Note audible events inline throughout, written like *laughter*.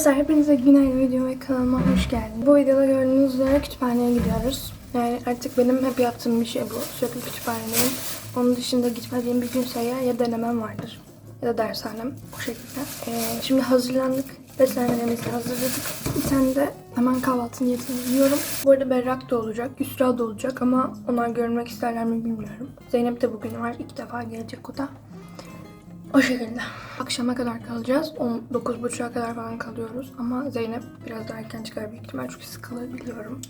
Dostlar hepinize günaydın video ve kanalıma hoş geldiniz. Bu videoda gördüğünüz üzere kütüphaneye gidiyoruz. Yani artık benim hep yaptığım bir şey bu. Sürekli kütüphanedeyim. Onun dışında gitmediğim bir gün sayı ya denemem vardır. Ya da dershanem. Bu şekilde. Ee, şimdi hazırlandık. Beslenmelerimizi hazırladık. Bir tane de hemen kahvaltı niyetini yiyorum. Bu arada Berrak da olacak, Yusra da olacak ama onlar görmek isterler mi bilmiyorum. Zeynep de bugün var. İlk defa gelecek o da. O şekilde. Akşama kadar kalacağız. 9.30'a kadar falan kalıyoruz. Ama Zeynep biraz daha erken çıkar büyük ihtimal çünkü sıkılır biliyorum.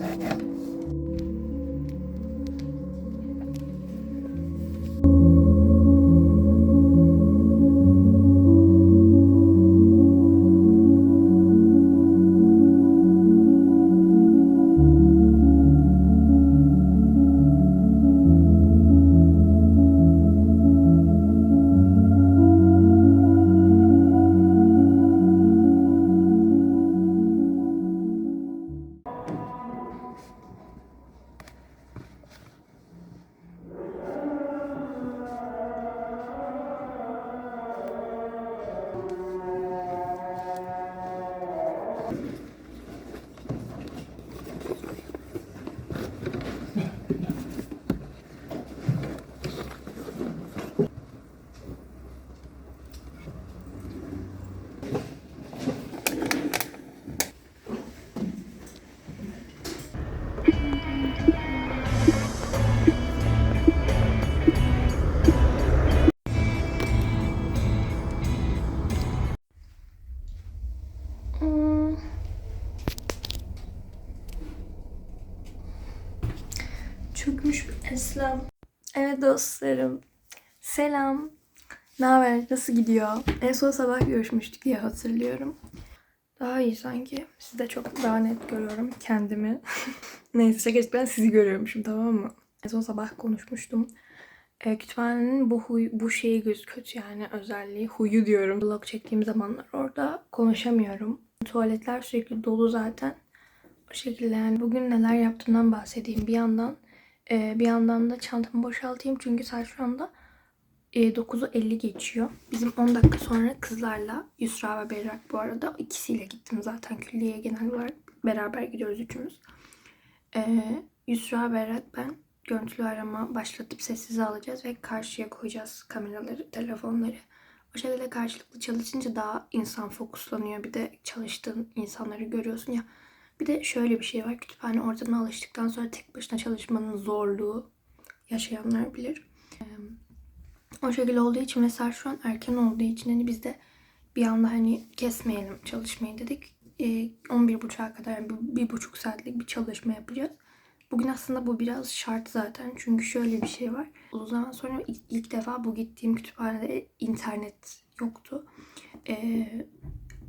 Yeah, yeah. Çökmüş bir Eslem. Evet dostlarım. Selam. Ne haber? Nasıl gidiyor? En son sabah görüşmüştük diye hatırlıyorum. Daha iyi sanki. Sizde çok daha net görüyorum kendimi. *laughs* Neyse şaka ben sizi görüyormuşum tamam mı? En son sabah konuşmuştum. E, kütüphanenin bu huy, bu şeyi göz kötü yani özelliği huyu diyorum. Vlog çektiğim zamanlar orada konuşamıyorum. Tuvaletler sürekli dolu zaten. O şekilde yani bugün neler yaptığımdan bahsedeyim bir yandan. E, bir yandan da çantamı boşaltayım çünkü saat şu anda e, 9'u 50 geçiyor. Bizim 10 dakika sonra kızlarla Yusra ve Berrak bu arada ikisiyle gittim zaten külliyeye genel olarak beraber gidiyoruz üçümüz. E, Yusra, Berrak ben görüntülü arama başlatıp sessize alacağız ve karşıya koyacağız kameraları, telefonları. O şekilde karşılıklı çalışınca daha insan fokuslanıyor. Bir de çalıştığın insanları görüyorsun ya. Bir de şöyle bir şey var. Kütüphane ortamına alıştıktan sonra tek başına çalışmanın zorluğu yaşayanlar bilir. O şekilde olduğu için mesela şu an erken olduğu için hani biz de bir anda hani kesmeyelim çalışmayı dedik. Ee, 11.30'a kadar yani bir, buçuk saatlik bir çalışma yapacağız. Bugün aslında bu biraz şart zaten. Çünkü şöyle bir şey var. Uzun zaman sonra ilk, ilk defa bu gittiğim kütüphanede internet yoktu. Ee,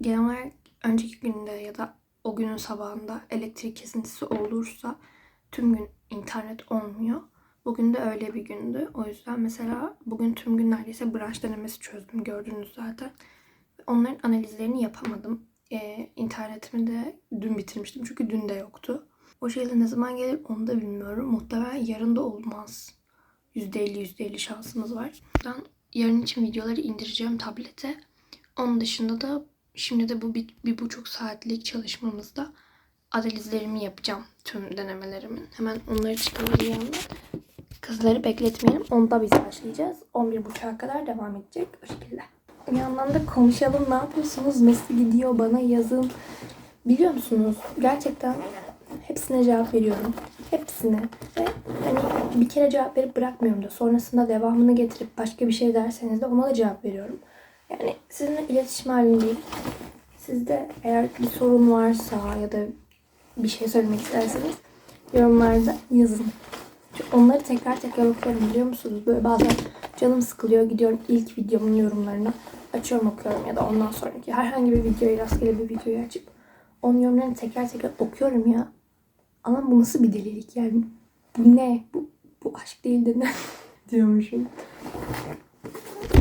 genel olarak önceki günde ya da o günün sabahında elektrik kesintisi olursa tüm gün internet olmuyor. Bugün de öyle bir gündü. O yüzden mesela bugün tüm gün neredeyse branş denemesi çözdüm. Gördünüz zaten. Onların analizlerini yapamadım. Ee, internetimi de dün bitirmiştim. Çünkü dün de yoktu. O şeyle ne zaman gelir onu da bilmiyorum. Muhtemelen yarın da olmaz. %50 %50 şansımız var. Ben yarın için videoları indireceğim tablete. Onun dışında da şimdi de bu bir, bir buçuk saatlik çalışmamızda analizlerimi yapacağım. Tüm denemelerimin. Hemen onları yandan. Kızları bekletmeyelim. Onda biz başlayacağız. 11.30'a kadar devam edecek. O şekilde. Bir yandan da konuşalım. Ne yapıyorsunuz? Nasıl gidiyor? Bana yazın. Biliyor musunuz? Gerçekten hepsine cevap veriyorum. Hepsine. Ve hani bir kere cevap verip bırakmıyorum da sonrasında devamını getirip başka bir şey derseniz de ona da cevap veriyorum. Yani sizinle iletişim halindeyim. Sizde eğer bir sorun varsa ya da bir şey söylemek isterseniz yorumlarda yazın. Çünkü onları tekrar tekrar okuyorum biliyor musunuz? Böyle bazen canım sıkılıyor gidiyorum ilk videomun yorumlarına açıyorum okuyorum ya da ondan sonraki herhangi bir videoyu rastgele bir videoyu açıp onun yorumlarını tekrar tekrar okuyorum ya. Ama bu nasıl bir delilik yani? Bu ne? Bu, bu aşk değil de ne? *laughs* diyormuşum.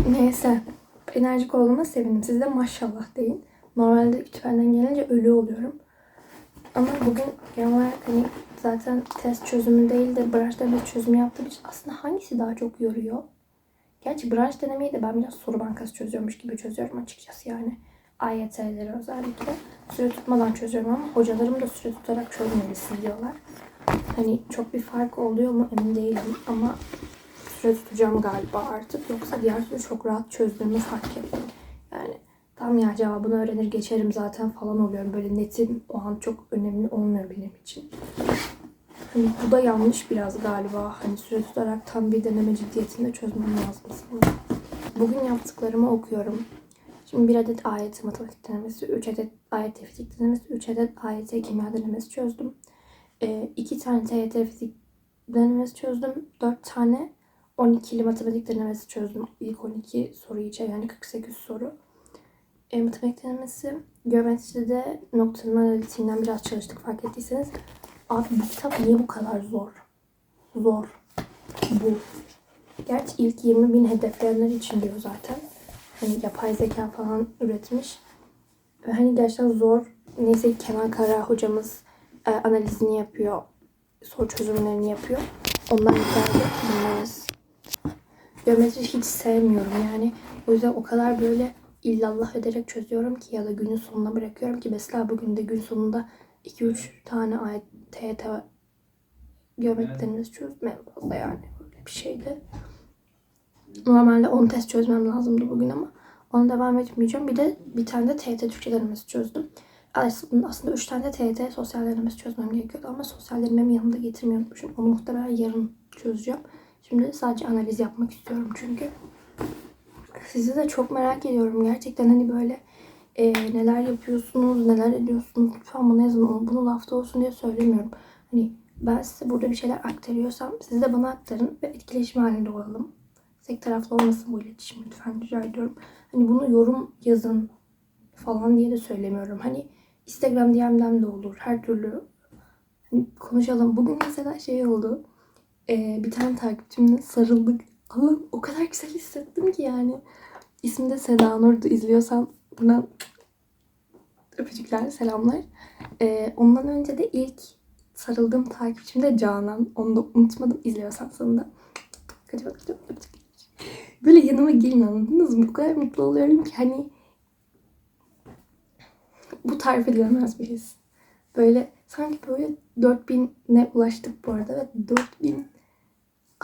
Neyse. Enerjik olduğuma sevindim. Siz de maşallah deyin. Normalde kütüphaneden gelince ölü oluyorum. Ama bugün genel olarak hani zaten test çözümü değil de branş deneme çözümü yaptığım için aslında hangisi daha çok yoruyor? Gerçi branş denemeyi de ben biraz soru bankası çözüyormuş gibi çözüyorum açıkçası yani. AYT'leri özellikle. Süre tutmadan çözüyorum ama hocalarım da süre tutarak çözmelisin diyorlar. Hani çok bir fark oluyor mu emin değilim ama süre tutacağım galiba artık. Yoksa diğer türlü çok rahat çözdüğümü fark ettim. Yani tam ya cevabını öğrenir geçerim zaten falan oluyorum. Böyle netim o an çok önemli olmuyor benim için. Hani bu da yanlış biraz galiba. Hani süre tutarak tam bir deneme ciddiyetinde çözmem lazım sanırım. Bugün yaptıklarımı okuyorum. Şimdi bir adet AYT matematik denemesi, 3 adet AYT fizik denemesi, 3 adet AYT kimya denemesi çözdüm. 2 tane TYT fizik denemesi çözdüm. 4 tane 12'li matematik denemesi çözdüm. İlk 12 soru içe yani 48 soru. E, matematik denemesi, geometride noktalama analitiğinden biraz çalıştık fark ettiyseniz. Abi bu kitap niye bu kadar zor? Zor. Bu. Gerçi ilk 20 bin hedefleyenler için diyor zaten. Hani yapay zeka falan üretmiş. Ve hani gerçekten zor. Neyse Kenan Kara hocamız e, analizini yapıyor. Soru çözümlerini yapıyor. Ondan yeterli dinleriz. Geometri hiç sevmiyorum yani. O yüzden o kadar böyle illallah ederek çözüyorum ki ya da günün sonuna bırakıyorum ki mesela bugün de gün sonunda 2-3 tane ayet TYT geometri denemesi çözdüm en fazla yani. Böyle bir şeydi. Normalde 10 test çözmem lazımdı bugün ama ona devam etmeyeceğim. Bir de bir tane de TYT Türkçe denemesi çözdüm. Aslında, aslında 3 tane de TYT sosyal denemesi çözmem gerekiyordu ama sosyal denememi yanımda getirmeyi unutmuşum. Onu muhtemelen yarın çözeceğim. Şimdi sadece analiz yapmak istiyorum çünkü. Sizi de çok merak ediyorum. Gerçekten hani böyle e, neler yapıyorsunuz, neler ediyorsunuz lütfen bana yazın. Bunu lafta olsun diye söylemiyorum. Hani ben size burada bir şeyler aktarıyorsam siz de bana aktarın ve etkileşim halinde olalım. Tek taraflı olmasın bu iletişim lütfen rica ediyorum. Hani bunu yorum yazın falan diye de söylemiyorum. Hani Instagram DM'den de olur. Her türlü hani konuşalım. Bugün mesela şey oldu. Ee, bir tane takipçimle sarıldık. Allah'ım o kadar güzel hissettim ki yani. İsmi de Seda Nur'du. İzliyorsan buradan öpücükler, selamlar. Ee, ondan önce de ilk sarıldığım takipçim de Canan. Onu da unutmadım. İzliyorsan sana da. Bak. Böyle yanıma gelin anladınız mı? Bu kadar mutlu oluyorum ki hani bu tarif edilemez bir his. Böyle sanki böyle 4000'e ulaştık bu arada ve 4000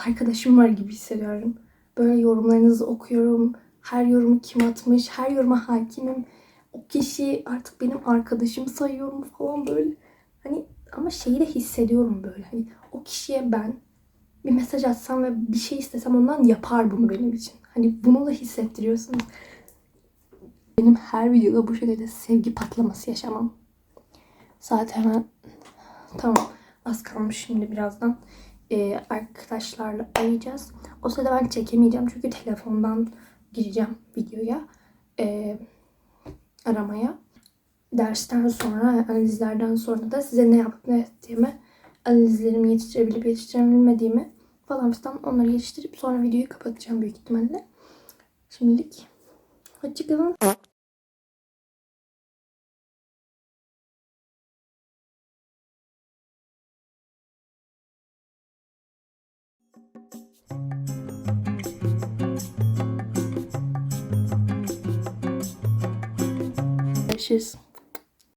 arkadaşım var gibi hissediyorum. Böyle yorumlarınızı okuyorum. Her yorumu kim atmış, her yoruma hakimim. O kişi artık benim arkadaşım sayıyorum falan böyle. Hani ama şeyi de hissediyorum böyle. Hani o kişiye ben bir mesaj atsam ve bir şey istesem ondan yapar bunu benim için. Hani bunu da hissettiriyorsunuz. Benim her videoda bu şekilde sevgi patlaması yaşamam. Saat hemen tamam az kalmış şimdi birazdan ee, arkadaşlarla arayacağız. O sırada ben çekemeyeceğim çünkü telefondan gireceğim videoya ee, aramaya. Dersten sonra analizlerden sonra da size ne yapıp ne ettiğimi analizlerimi yetiştirebilip yetiştirebilmediğimi falan filan onları yetiştirip sonra videoyu kapatacağım büyük ihtimalle. Şimdilik hoşçakalın. Tschüss.